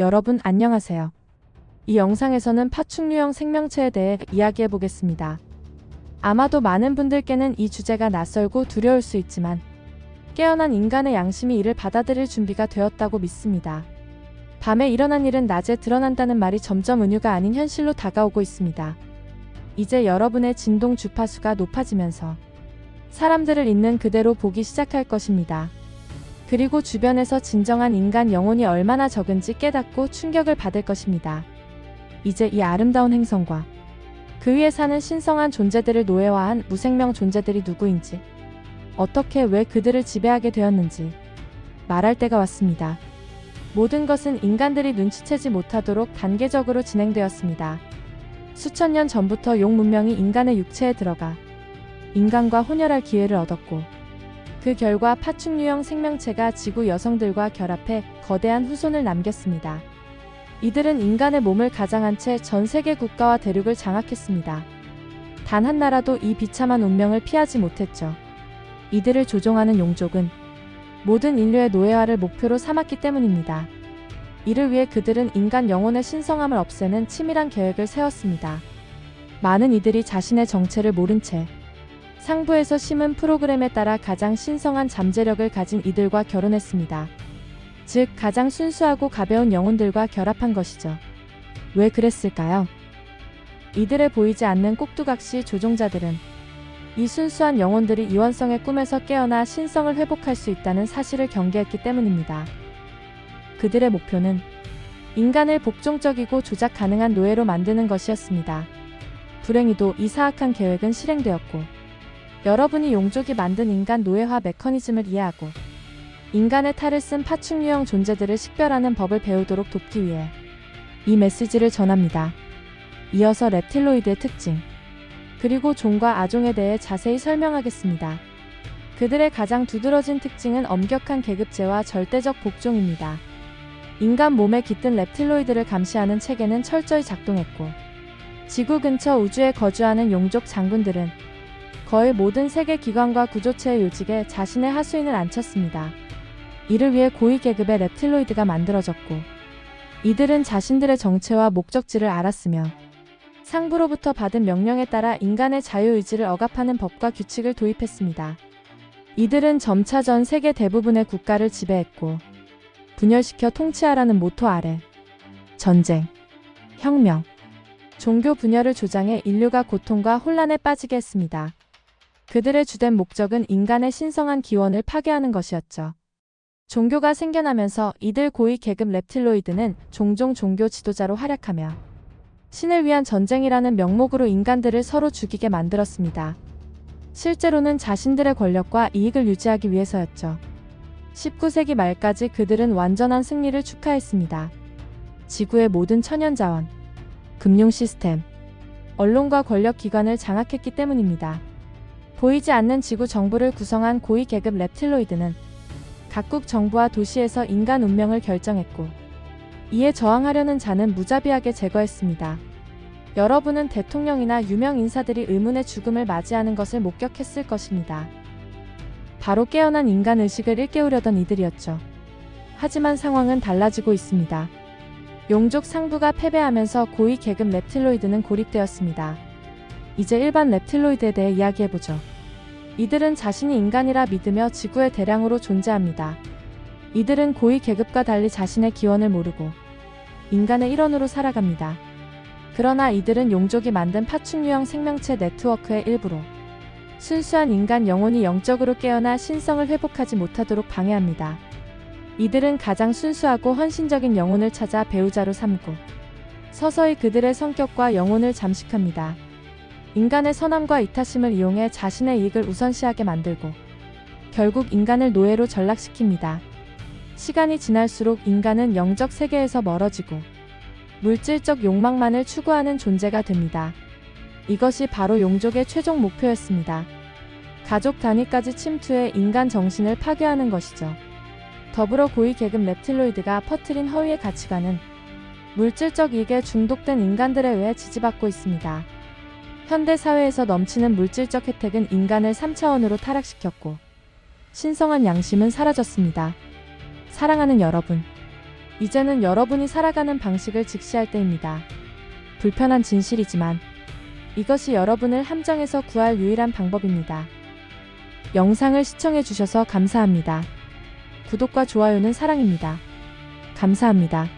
여러분 안녕하세요. 이 영상에서는 파충류형 생명체에 대해 이야기해 보겠습니다. 아마도 많은 분들께는 이 주제가 낯설고 두려울 수 있지만 깨어난 인간의 양심이 이를 받아들일 준비가 되었다고 믿습니다. 밤에 일어난 일은 낮에 드러난다는 말이 점점 은유가 아닌 현실로 다가오고 있습니다. 이제 여러분의 진동 주파수가 높아지면서 사람들을 있는 그대로 보기 시작할 것입니다. 그리고 주변에서 진정한 인간 영혼이 얼마나 적은지 깨닫고 충격을 받을 것입니다. 이제 이 아름다운 행성과 그 위에 사는 신성한 존재들을 노예화한 무생명 존재들이 누구인지, 어떻게 왜 그들을 지배하게 되었는지 말할 때가 왔습니다. 모든 것은 인간들이 눈치채지 못하도록 단계적으로 진행되었습니다. 수천 년 전부터 용 문명이 인간의 육체에 들어가 인간과 혼혈할 기회를 얻었고, 그 결과 파충류형 생명체가 지구 여성들과 결합해 거대한 후손을 남겼습니다. 이들은 인간의 몸을 가장한 채 전 세계 국가와 대륙을 장악했습니다. 단 한 나라도 이 비참한 운명을 피하지 못했죠. 이들을 조종하는 용족은 모든 인류의 노예화를 목표로 삼았기 때문입니다. 이를 위해 그들은 인간 영혼의 신성함을 없애는 치밀한 계획을 세웠습니다. 많은 이들이 자신의 정체를 모른 채 상부에서 심은 프로그램에 따라 가장 신성한 잠재력을 가진 이들과 결혼했습니다. 즉, 가장 순수하고 가벼운 영혼들과 결합한 것이죠. 왜 그랬을까요? 이들의 보이지 않는 꼭두각시 조종자들은 이 순수한 영혼들이 이원성의 꿈에서 깨어나 신성을 회복할 수 있다는 사실을 경계했기 때문입니다. 그들의 목표는 인간을 복종적이고 조작 가능한 노예로 만드는 것이었습니다. 불행히도 이 사악한 계획은 실행되었고, 여러분이 용족이 만든 인간 노예화 메커니즘을 이해하고 인간의 탈을 쓴 파충류형 존재들을 식별하는 법을 배우도록 돕기 위해 이 메시지를 전합니다. 이어서 reptil로이드의 특징, 그리고 종과 아종에 대해 자세히 설명하겠습니다. 그들의 가장 두드러진 특징은 엄격한 계급제와 절대적 복종입니다. 인간 몸에 깃든 reptil로이드를 감시하는 체계는 철저히 작동했고, 지구 근처 우주에 거주하는 용족 장군들은 거의 모든 세계 기관과 구조체의 요직에 자신의 하수인을 앉혔습니다. 이를 위해 고위 계급의 reptil로이드가 만들어졌고, 이들은 자신들의 정체와 목적지를 알았으며, 상부로부터 받은 명령에 따라 인간의 자유의지를 억압하는 법과 규칙을 도입했습니다. 이들은 점차 전 세계 대부분의 국가를 지배했고, 분열시켜 통치하라는 모토 아래 전쟁, 혁명, 종교 분열을 조장해 인류가 고통과 혼란에 빠지게 했습니다. 그들의 주된 목적은 인간의 신성한 기원을 파괴하는 것이었죠. 종교가 생겨나면서 이들 고위 계급 reptil로이드는 종종 종교 지도자로 활약하며 신을 위한 전쟁이라는 명목으로 인간들을 서로 죽이게 만들었습니다. 실제로는 자신들의 권력과 이익을 유지하기 위해서였죠. 19세기 말까지 그들은 완전한 승리를 축하했습니다. 지구의 모든 천연 자원, 금융 시스템, 언론과 권력 기관을 장악했기 때문입니다. 보이지 않는 지구 정부를 구성한 고위 계급 reptil로이드는 각국 정부와 도시에서 인간 운명을 결정했고, 이에 저항하려는 자는 무자비하게 제거했습니다. 여러분은 대통령이나 유명 인사들이 의문의 죽음을 맞이하는 것을 목격했을 것입니다. 바로 깨어난 인간 의식을 일깨우려던 이들이었죠. 하지만 상황은 달라지고 있습니다. 용족 상부가 패배하면서 고위 계급 reptil로이드는 고립되었습니다. 이제 일반 reptil로이드에 대해 이야기해보죠. 이들은 자신이 인간이라 믿으며 지구의 대량으로 존재합니다. 이들은 고위 계급과 달리 자신의 기원을 모르고 인간의 일원으로 살아갑니다. 그러나 이들은 용족이 만든 파충류형 생명체 네트워크의 일부로 순수한 인간 영혼이 영적으로 깨어나 신성을 회복하지 못하도록 방해합니다. 이들은 가장 순수하고 헌신적인 영혼을 찾아 배우자로 삼고 서서히 그들의 성격과 영혼을 잠식합니다. 인간의 선함과 이타심을 이용해 자신의 이익을 우선시하게 만들고 결국 인간을 노예로 전락시킵니다. 시간이 지날수록 인간은 영적 세계에서 멀어지고 물질적 욕망만을 추구하는 존재가 됩니다. 이것이 바로 용족의 최종 목표였습니다. 가족 단위까지 침투해 인간 정신을 파괴하는 것이죠. 더불어 고위 계급 랩틸로이드가 퍼트린 허위의 가치관은 물질적 이익에 중독된 인간들에 의해 지지받고 있습니다. 현대 사회에서 넘치는 물질적 혜택은 인간을 3차원으로 타락시켰고 신성한 양심은 사라졌습니다. 사랑하는 여러분, 이제는 여러분이 살아가는 방식을 직시할 때입니다. 불편한 진실이지만 이것이 여러분을 함정에서 구할 유일한 방법입니다. 영상을 시청해주셔서 감사합니다. 구독과 좋아요는 사랑입니다. 감사합니다.